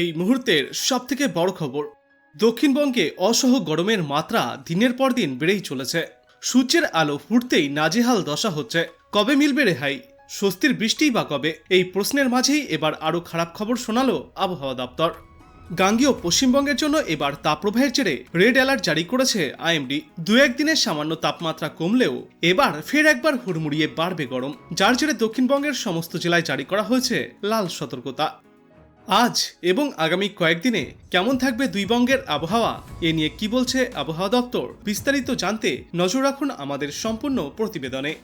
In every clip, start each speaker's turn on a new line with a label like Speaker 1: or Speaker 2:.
Speaker 1: এই মুহূর্তের সবথেকে বড় খবর। দক্ষিণবঙ্গে অসহ গরমের মাত্রা দিনের পর দিন বেড়েই চলেছে। সূর্যের আলো ফুটতেই নাজেহাল দশা হচ্ছে। কবে মিলবে রেহাই? স্বস্তির বৃষ্টিই বা কবে? এই প্রশ্নের মাঝেই এবার আরও খারাপ খবর শোনালো আবহাওয়া দপ্তর। গাঙ্গীয় পশ্চিমবঙ্গের জন্য এবার তাপপ্রবাহের জেরে রেড অ্যালার্ট জারি করেছে আইএমডি। দু একদিনের সামান্য তাপমাত্রা কমলেও এবার ফের একবার হুড়মুড়িয়ে বাড়বে গরম, যার জেরে দক্ষিণবঙ্গের সমস্ত জেলায় জারি করা হয়েছে লাল সতর্কতা। আজ এবং আগামী কয়েকদিনে কেমন থাকবে দুই বঙ্গের আবহাওয়া? এ নিয়ে কি বলছে আবহাওয়া দপ্তর? বিস্তারিত জানতে নজর রাখুন আমাদের সম্পূর্ণ প্রতিবেদনে।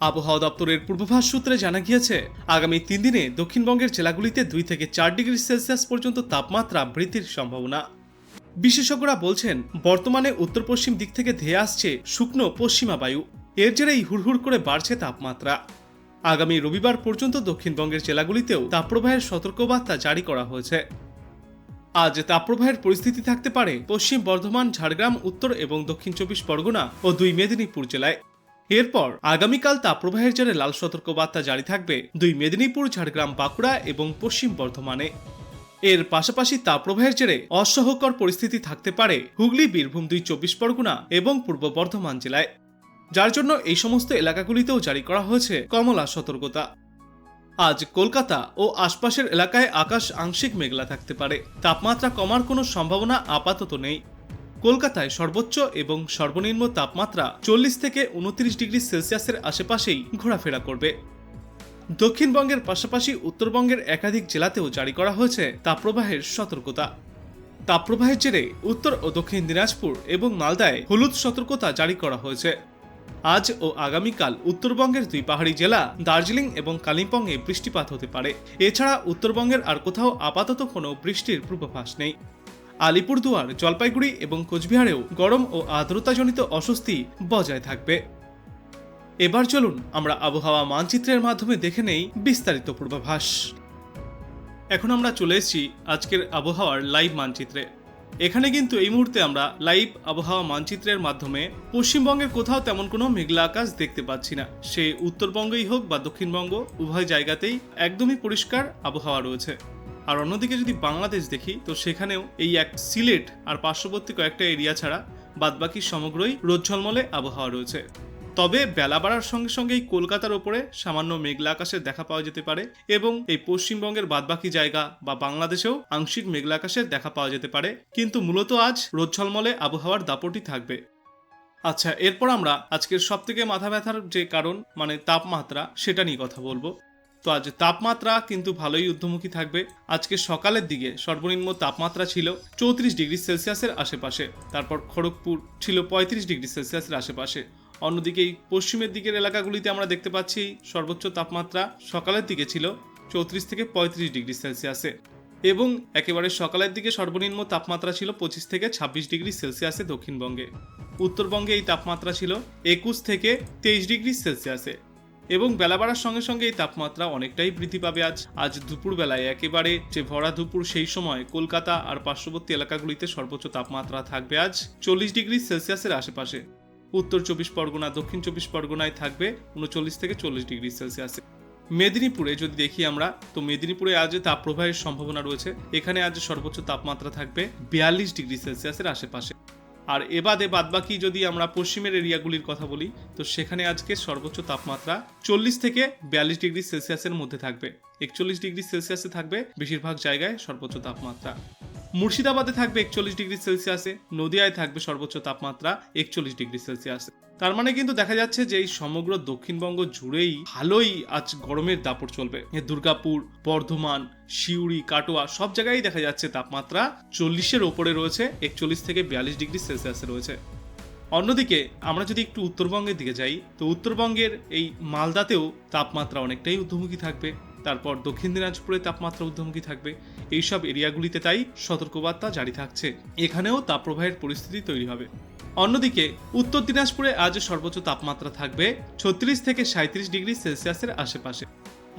Speaker 1: আবহাওয়া দপ্তরের পূর্বাভাস সূত্রে জানা গিয়েছে, আগামী তিন দিনে দক্ষিণবঙ্গের জেলাগুলিতে দুই থেকে চার ডিগ্রি সেলসিয়াস পর্যন্ত তাপমাত্রা বৃদ্ধির সম্ভাবনা। বিশেষজ্ঞরা বলছেন, বর্তমানে উত্তর পশ্চিম দিক থেকে ধেয়ে আসছে শুকনো পশ্চিমা বায়ু। এর জেরেই হুড়হুড় করে বাড়ছে তাপমাত্রা। আগামী রবিবার পর্যন্ত দক্ষিণবঙ্গের জেলাগুলিতেও তাপপ্রবাহের সতর্কবার্তা জারি করা হয়েছে। আজ তাপপ্রবাহের পরিস্থিতি থাকতে পারে পশ্চিম বর্ধমান, ঝাড়গ্রাম, উত্তর এবং দক্ষিণ চব্বিশ পরগনা ও দুই মেদিনীপুর জেলায়। এরপর আগামীকাল তাপপ্রবাহের জেরে লাল সতর্কবার্তা জারি থাকবে দুই মেদিনীপুর, ঝাড়গ্রাম, বাঁকুড়া এবং পশ্চিম বর্ধমানে। এর পাশাপাশি তাপপ্রবাহের জেরে অসহকর পরিস্থিতি থাকতে পারে হুগলি, বীরভূম দুই চব্বিশ পরগনা এবং পূর্ব বর্ধমান জেলায়। যার জন্য এই সমস্ত এলাকাগুলিতেও জারি করা হয়েছে কমলা সতর্কতা। আজ কলকাতা ও আশপাশের এলাকায় আকাশ আংশিক মেঘলা থাকতে পারে। তাপমাত্রা কমার কোনো সম্ভাবনা আপাতত নেই। কলকাতায় সর্বোচ্চ এবং সর্বনিম্ন তাপমাত্রা চল্লিশ থেকে উনত্রিশ ডিগ্রি সেলসিয়াসের আশেপাশেই ঘোরাফেরা করবে। দক্ষিণবঙ্গের পাশাপাশি উত্তরবঙ্গের একাধিক জেলাতেও জারি করা হয়েছে তাপপ্রবাহের সতর্কতা। তাপপ্রবাহের জেরে উত্তর ও দক্ষিণ দিনাজপুর এবং মালদায় হলুদ সতর্কতা জারি করা হয়েছে। আজ ও আগামীকাল উত্তরবঙ্গের দুই পাহাড়ি জেলা, দার্জিলিং এবং কালিম্পংয়ে বৃষ্টিপাত হতে পারে। এছাড়া উত্তরবঙ্গের আর কোথাও আপাতত কোনো বৃষ্টির পূর্বাভাস নেই। আলিপুরদুয়ার, জলপাইগুড়ি এবং কোচবিহারেও গরম ও আর্দ্রতাজনিত অস্বস্তি বজায় থাকবে। এবার চলুন আমরা আবহাওয়া মানচিত্রের মাধ্যমে দেখে নেই বিস্তারিত পূর্বাভাস। এখন আমরা চলে এসেছি আজকের আবহাওয়ার লাইভ মানচিত্রে। এখানে কিন্তু এই মুহূর্তে আমরা লাইভ আবহাওয়া মানচিত্রের মাধ্যমে পশ্চিমবঙ্গের কোথাও তেমন কোনো মেঘলা আকাশ দেখতে পাচ্ছি না। সে উত্তরবঙ্গই হোক বা দক্ষিণবঙ্গ, উভয় জায়গাতেই একদমই পরিষ্কার আবহাওয়া রয়েছে। আর অন্যদিকে যদি বাংলাদেশ দেখি, তো সেখানেও এই এক সিলেট আর পার্শ্ববর্তী কয়েকটা এরিয়া ছাড়া বাদবাকি সমগ্রই রোদ ঝলমলে আবহাওয়া রয়েছে। তবে বেলা বাড়ার সঙ্গে সঙ্গেই কলকাতার ওপরে সামান্য মেঘলা আকাশের দেখা পাওয়া যেতে পারে এবং এই পশ্চিমবঙ্গের বাদবাকি জায়গা বা বাংলাদেশেও আংশিক মেঘলা আকাশের দেখা পাওয়া যেতে পারে। কিন্তু মূলত আজ রোদ ঝলমলে আবহাওয়ার দাপটই থাকবে। আচ্ছা এরপর আমরা আজকের সব থেকে মাথা ব্যথার যে কারণ মানে তাপমাত্রা, সেটা নিয়ে কথা বলব। তো আজ তাপমাত্রা কিন্তু ভালোই ঊর্ধ্বমুখী থাকবে। আজকে সকালের দিকে সর্বনিম্ন তাপমাত্রা ছিল চৌত্রিশ ডিগ্রি সেলসিয়াসের আশেপাশে। তারপর খড়গপুর ছিল পঁয়ত্রিশ ডিগ্রি সেলসিয়াসের আশেপাশে। অন্যদিকে পশ্চিমের দিকের এলাকাগুলিতে আমরা দেখতে পাচ্ছি সর্বোচ্চ তাপমাত্রা সকালের দিকে ছিল চৌত্রিশ থেকে পঁয়ত্রিশ ডিগ্রি সেলসিয়াসে এবং একেবারে সকালের দিকে সর্বনিম্ন তাপমাত্রা ছিল পঁচিশ থেকে ছাব্বিশ ডিগ্রি সেলসিয়াসে দক্ষিণবঙ্গে। উত্তরবঙ্গে এই তাপমাত্রা ছিল একুশ থেকে তেইশ ডিগ্রি সেলসিয়াসে এবং বেলা বাড়ার সঙ্গে সঙ্গে এই তাপমাত্রা অনেকটাই বৃদ্ধি পাবে আজ। আজ দুপুরবেলায় একেবারে যে ভরা দুপুর সেই সময় কলকাতা আর পার্শ্ববর্তী এলাকাগুলিতে সর্বোচ্চ তাপমাত্রা থাকবে আজ চল্লিশ ডিগ্রি সেলসিয়াসের আশেপাশে। উত্তর চব্বিশ পরগনা, দক্ষিণ চব্বিশ পরগনায় থাকবে উনচল্লিশ থেকে চল্লিশ ডিগ্রি সেলসিয়াসে। মেদিনীপুরে যদি দেখি আমরা, তো মেদিনীপুরে আজ তাপপ্রবাহের সম্ভাবনা রয়েছে, এখানে আজ সর্বোচ্চ তাপমাত্রা থাকবে বিয়াল্লিশ ডিগ্রি সেলসিয়াসের আশেপাশে। আর এবাদে বাদবাকি যদি আমরা পশ্চিমের এরিয়াগুলির কথা বলি, তো সেখানে আজকে সর্বোচ্চ তাপমাত্রা চল্লিশ থেকে বিয়াল্লিশ ডিগ্রি সেলসিয়াসের মধ্যে থাকবে। একচল্লিশ ডিগ্রি সেলসিয়াসে থাকবে, বেশিরভাগ জায়গায় সর্বোচ্চ তাপমাত্রা। মুর্শিদাবাদে থাকবে একচল্লিশ ডিগ্রি সেলসিয়াসে, নদিয়ায় থাকবে সর্বোচ্চ তাপমাত্রা একচল্লিশ ডিগ্রি সেলসিয়াসে। তার মানে কিন্তু দেখা যাচ্ছে যে এই সমগ্র দক্ষিণবঙ্গ জুড়েই ভালোই আজ গরমের দাপট চলবে। দুর্গাপুর, বর্ধমান শিউড়ি কাটোয়া সব জায়গায় দেখা যাচ্ছে তাপমাত্রা চল্লিশের ওপরে রয়েছে, একচল্লিশ থেকে বিয়াল্লিশ ডিগ্রি সেলসিয়াসে রয়েছে। অন্যদিকে আমরা যদি একটু উত্তরবঙ্গের দিকে যাই, তো উত্তরবঙ্গের এই মালদাতেও তাপমাত্রা অনেকটাই ঊর্ধ্বমুখী থাকবে। তারপর দক্ষিণ দিনাজপুরে তাপমাত্রা ঊর্ধ্বমুখী থাকবে। এইসব এরিয়াগুলিতে তাই সতর্কবার্তা জারি থাকছে। এখানেও তাপপ্রবাহের পরিস্থিতি তৈরি হবে। অন্যদিকে, উত্তর দিনাজপুরে আজ সর্বোচ্চ তাপমাত্রা থাকবে ছত্রিশ থেকে সাঁত্রিশ ডিগ্রি সেলসিয়াসের আশেপাশে।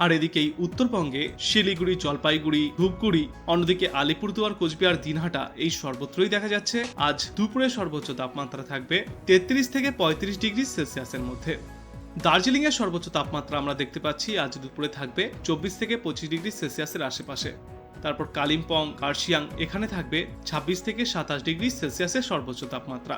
Speaker 1: আর এদিকে এই উত্তরবঙ্গে শিলিগুড়ি, জলপাইগুড়ি, ধূপগুড়ি, অন্যদিকে আলিপুরদুয়ার, কোচবিহার, দিনহাটা এই সর্বত্রই দেখা যাচ্ছে। আজ দুপুরে সর্বোচ্চ তাপমাত্রা থাকবে তেত্রিশ থেকে পঁয়ত্রিশ ডিগ্রি সেলসিয়াসের মধ্যে। দার্জিলিং এর সর্বোচ্চ তাপমাত্রা আমরা দেখতে পাচ্ছি আজ দুপুরে থাকবে চব্বিশ থেকে পঁচিশ ডিগ্রি সেলসিয়াসের আশেপাশে। তারপর কালিম্পং, কার্শিয়াং, এখানে থাকবে ছাব্বিশ থেকে সাতাশ ডিগ্রি সেলসিয়াসের সর্বোচ্চ তাপমাত্রা।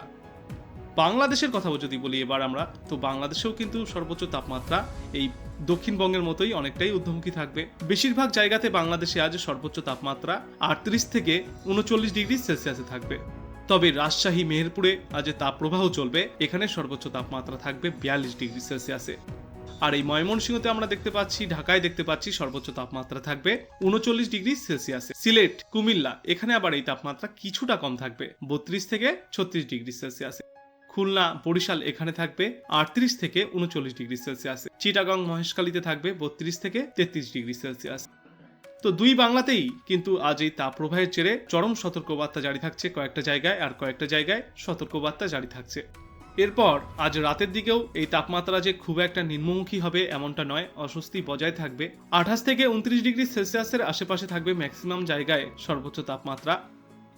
Speaker 1: বাংলাদেশের কথা যদি বলি এবার আমরা, তো বাংলাদেশেও কিন্তু সর্বোচ্চ তাপমাত্রা এই দক্ষিণবঙ্গের মতোই অনেকটাই ঊর্ধ্বমুখী থাকবে। বেশিরভাগ জায়গাতে বাংলাদেশে আজ সর্বোচ্চ তাপমাত্রা আটত্রিশ থেকে উনচল্লিশ ডিগ্রি সেলসিয়াসে থাকবে। তবে রাজশাহী, মেহেরপুরে আজ তাপপ্রবাহ চলবে। এখানে সর্বোচ্চ তাপমাত্রা থাকবে বিয়াল্লিশ ডিগ্রি সেলসিয়াসে। আর এই ময়মনসিংহতে আমরা দেখতে পাচ্ছি, ঢাকায় দেখতে পাচ্ছি সর্বোচ্চ তাপমাত্রা থাকবে উনচল্লিশ ডিগ্রি সেলসিয়াসে। সিলেট, কুমিল্লা, এখানে আবার এই তাপমাত্রা কিছুটা কম থাকবে, বত্রিশ থেকে ছত্রিশ ডিগ্রি সেলসিয়াসে। খুলনা, বরিশাল এখানে থাকবে আটত্রিশ থেকে উনচল্লিশ ডিগ্রি সেলসিয়াস। চিটাগং, মহেশখালীতে থাকবে বত্রিশ থেকে তেত্রিশ ডিগ্রি সেলসিয়াস। তো দুই বাংলাতেই কিন্তু আজ এই তাপপ্রবাহের জেরে চরম সতর্কবার্তা জারি থাকছে কয়েকটা জায়গায় আর কয়েকটা জায়গায় সতর্কবার্তা জারি থাকছে। এরপর আজ রাতের দিকেও এই তাপমাত্রা যে খুব একটা নিম্নমুখী হবে এমনটা নয়, অস্বস্তি বজায় থাকবে। আঠাশ থেকে উনত্রিশ ডিগ্রি সেলসিয়াসের আশেপাশে থাকবে ম্যাক্সিমাম জায়গায় সর্বোচ্চ তাপমাত্রা।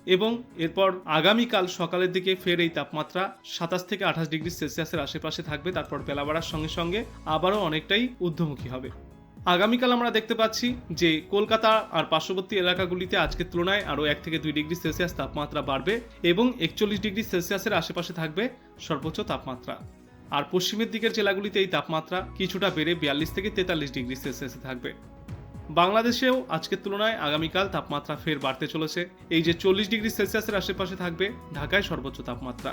Speaker 1: এবং এরপর আগামীকাল সকালের দিকে ফের এই তাপমাত্রা সাতাশ থেকে আঠাশ ডিগ্রি সেলসিয়াসের আশেপাশে থাকবে। তারপর বেলা বাড়ার সঙ্গে সঙ্গে আবারও অনেকটাই ঊর্ধ্বমুখী হবে। আগামীকাল আমরা দেখতে পাচ্ছি যে কলকাতা আর পার্শ্ববর্তী এলাকাগুলিতে আজকের তুলনায় আরও এক থেকে দুই ডিগ্রি সেলসিয়াস তাপমাত্রা বাড়বে এবং একচল্লিশ ডিগ্রি সেলসিয়াসের আশেপাশে থাকবে সর্বোচ্চ তাপমাত্রা। আর পশ্চিমের দিকের জেলাগুলিতে এই তাপমাত্রা কিছুটা বেড়ে বিয়াল্লিশ থেকে তেতাল্লিশ ডিগ্রি সেলসিয়াসে থাকবে। বাংলাদেশেও আজকের তুলনায় আগামীকাল তাপমাত্রা ফের বাড়তে চলেছে। এই যে চল্লিশ ডিগ্রি সেলসিয়াসের আশেপাশে থাকবে, ঢাকায় সর্বোচ্চ তাপমাত্রা।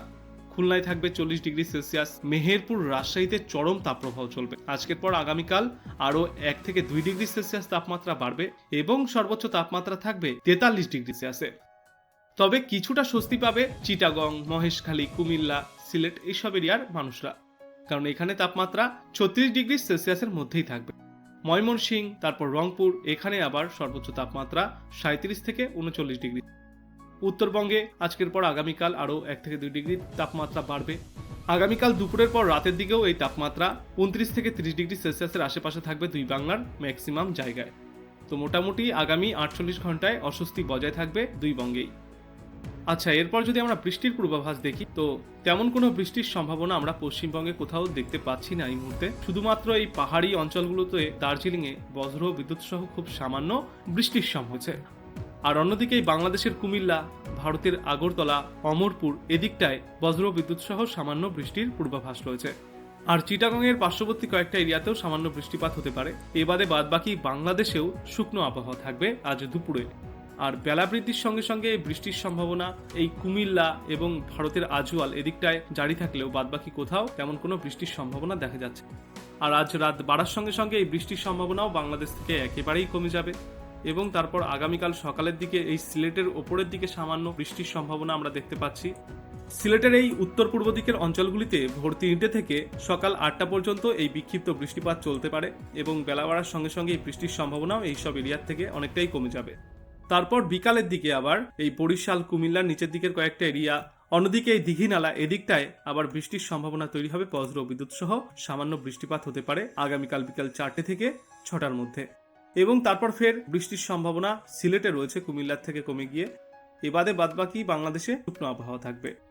Speaker 1: খুলনায় থাকবে চল্লিশ ডিগ্রি সেলসিয়াস। মেহেরপুর, রাজশাহীতে চরম তাপপ্রবাহ চলবে। আজকের পর আগামীকাল আরও এক থেকে দুই ডিগ্রি সেলসিয়াস তাপমাত্রা বাড়বে এবং সর্বোচ্চ তাপমাত্রা থাকবে তেতাল্লিশ ডিগ্রি সেলসিয়াসে। তবে কিছুটা স্বস্তি পাবে চিটাগং, মহেশখালী, কুমিল্লা, সিলেট এইসব এরিয়ার মানুষরা। কারণ এখানে তাপমাত্রা ছত্রিশ ডিগ্রি সেলসিয়াসের মধ্যেই থাকবে। ময়মনসিং তারপর রংপুর, এখানে আবার সর্বোচ্চ তাপমাত্রা সাঁত্রিশ থেকে উনচল্লিশ ডিগ্রি। উত্তরবঙ্গে আজকের পর আগামীকাল আরও এক থেকে দুই ডিগ্রি তাপমাত্রা বাড়বে। আগামীকাল দুপুরের পর রাতের দিকেও এই তাপমাত্রা উনত্রিশ থেকে তিরিশ ডিগ্রি সেলসিয়াসের আশেপাশে থাকবে দুই বাংলার ম্যাক্সিমাম জায়গায়। তো মোটামুটি আগামী আটচল্লিশ ঘন্টায় অস্বস্তি বজায় থাকবে দুই বঙ্গেই। আচ্ছা এরপর যদি আমরা বৃষ্টির পূর্বাভাস দেখি, তো তেমন কোনো বৃষ্টির সম্ভাবনা আমরা পশ্চিমবঙ্গে কোথাও দেখতে পাচ্ছি না এই মুহূর্তে। শুধুমাত্র এই পাহাড়ি অঞ্চলগুলোতে দার্জিলিংয়ে বজ্র বিদ্যুৎ সহ খুব সামান্য বৃষ্টির সম্ভব হচ্ছে আর অন্যদিকে বাংলাদেশের কুমিল্লা, ভারতের আগরতলা, অমরপুর এদিকটায় বজ্র বিদ্যুৎ সহ সামান্য বৃষ্টির পূর্বাভাস রয়েছে। আর চিটাগংয়ের পার্শ্ববর্তী কয়েকটা এরিয়াতেও সামান্য বৃষ্টিপাত হতে পারে। এবারে বাদবাকি বাংলাদেশেও শুকনো আবহাওয়া থাকবে আজ দুপুরে। আর বেলা বৃদ্ধির সঙ্গে সঙ্গে বৃষ্টির সম্ভাবনা এই কুমিল্লা এবং ভারতের আজওয়াল এদিকটায় জারি থাকলেও বাদবাকি কোথাও তেমন কোনো বৃষ্টির সম্ভাবনা দেখা যাচ্ছে। আর আজ রাত বাড়ার সঙ্গে সঙ্গে এই বৃষ্টির সম্ভাবনাও বাংলাদেশ থেকে একেবারেই কমে যাবে। এবং তারপর আগামীকাল সকালের দিকে এই সিলেটের ওপরের দিকে সামান্য বৃষ্টির সম্ভাবনা আমরা দেখতে পাচ্ছি। সিলেটের এই উত্তর পূর্ব দিকের অঞ্চলগুলিতে ভোর তিনটে থেকে সকাল আটটা পর্যন্ত এই বিক্ষিপ্ত বৃষ্টিপাত চলতে পারে এবং বেলা বাড়ার সঙ্গে সঙ্গে এই বৃষ্টির সম্ভাবনাও এই সব এরিয়ার থেকে অনেকটাই কমে যাবে। তারপর বিকালের দিকে আবার এই বরিশাল, কুমিল্লার নিচের দিকের কয়েকটা এরিয়া, অন্যদিকে এই দিঘিনালা এদিকটায় আবার বৃষ্টির সম্ভাবনা তৈরি হবে। বজ্র বিদ্যুৎ সহ সামান্য বৃষ্টিপাত হতে পারে আগামীকাল বিকাল চারটে থেকে ছটার মধ্যে। এবং তারপর ফের বৃষ্টির সম্ভাবনা সিলেটে রয়েছে কুমিল্লার থেকে কমে গিয়ে। এবাদে বাদবাকি বাংলাদেশে শুকনো আবহাওয়া থাকবে।